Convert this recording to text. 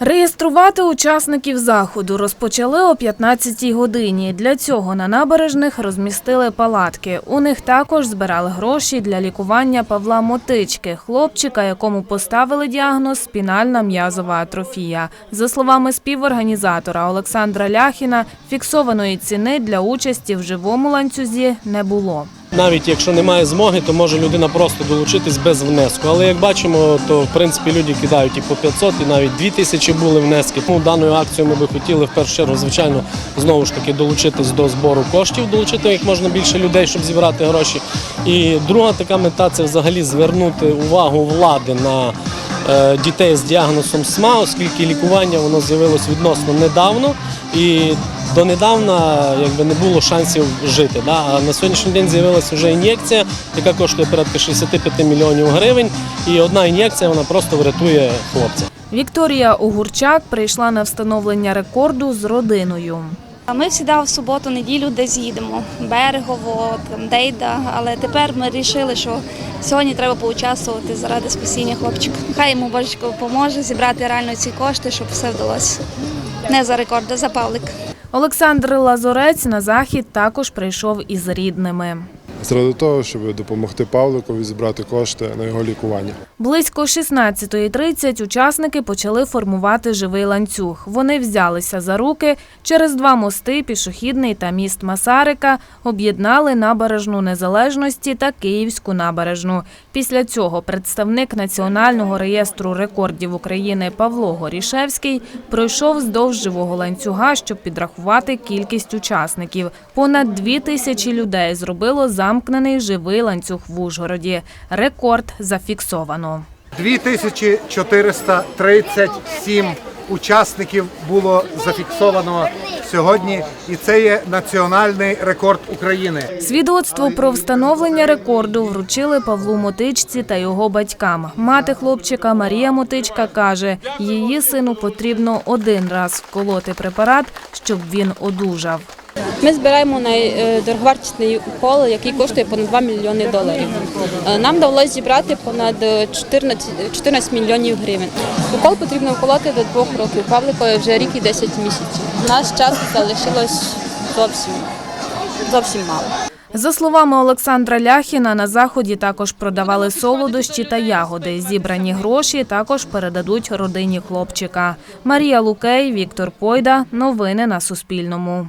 Реєструвати учасників заходу розпочали о 15-й годині. Для цього на набережних розмістили палатки. У них також збирали гроші для лікування Павла Мотички, хлопчика, якому поставили діагноз спінальна м'язова атрофія. За словами співорганізатора Олександра Ляхіна, фіксованої ціни для участі в живому ланцюзі не було. Навіть якщо немає змоги, то може людина просто долучитись без внеску. Але як бачимо, то в принципі люди кидають і по 500, і навіть 2000 були внески. Тому даною акцією ми би хотіли в першу чергу, звичайно, знову ж таки долучитись до збору коштів, долучити як можна більше людей, щоб зібрати гроші. І друга така мета це взагалі звернути увагу влади на е, дітей з діагнозом СМА, оскільки лікування воно з'явилось відносно недавно і донедавна якби не було шансів жити. Да? А на сьогоднішній день з'явилася вже ін'єкція, яка коштує порядка 65 мільйонів гривень. І одна ін'єкція вона просто врятує хлопця. Вікторія Огурчак прийшла на встановлення рекорду з родиною. Ми завжди в суботу, неділю десь їдемо. Берегово, там Дейда. Але тепер ми вирішили, що сьогодні треба поучаствувати заради спасіння хлопчика. Хай йому божечко допоможе зібрати реально ці кошти, щоб все вдалося. Не за рекорд, а за павлик. Олександр Лазорець на захід також прийшов із рідними. Заради того, щоб допомогти Павликові зібрати кошти на його лікування. Близько 16.30 учасники почали формувати живий ланцюг. Вони взялися за руки через два мости, пішохідний та міст Масарика, об'єднали набережну незалежності та Київську набережну. Після цього представник Національного реєстру рекордів України Павло Горішевський пройшов вздовж живого ланцюга, щоб підрахувати кількість учасників. Понад дві тисячі людей зробило замкнений живий ланцюг в Ужгороді. Рекорд зафіксовано. 2437 учасників було зафіксовано сьогодні, і це є національний рекорд України. Свідоцтво про встановлення рекорду вручили Павлу Мотичці та його батькам. Мати хлопчика Марія Мотичка каже, її сину потрібно один раз вколоти препарат, щоб він одужав. Ми збираємо найдороговартісний укол, який коштує понад 2 мільйони доларів. Е, Нам вдалося зібрати понад 14, 14 мільйонів гривень. Укол потрібно вколоти до двох років. Павликові вже рік і 10 місяців. У нас часу залишилось зовсім, зовсім мало. За словами Олександра Ляхіна, на заході також продавали солодощі та ягоди. Зібрані гроші також передадуть родині хлопчика. Марія Лукей, Віктор Пойда. Новини на Суспільному.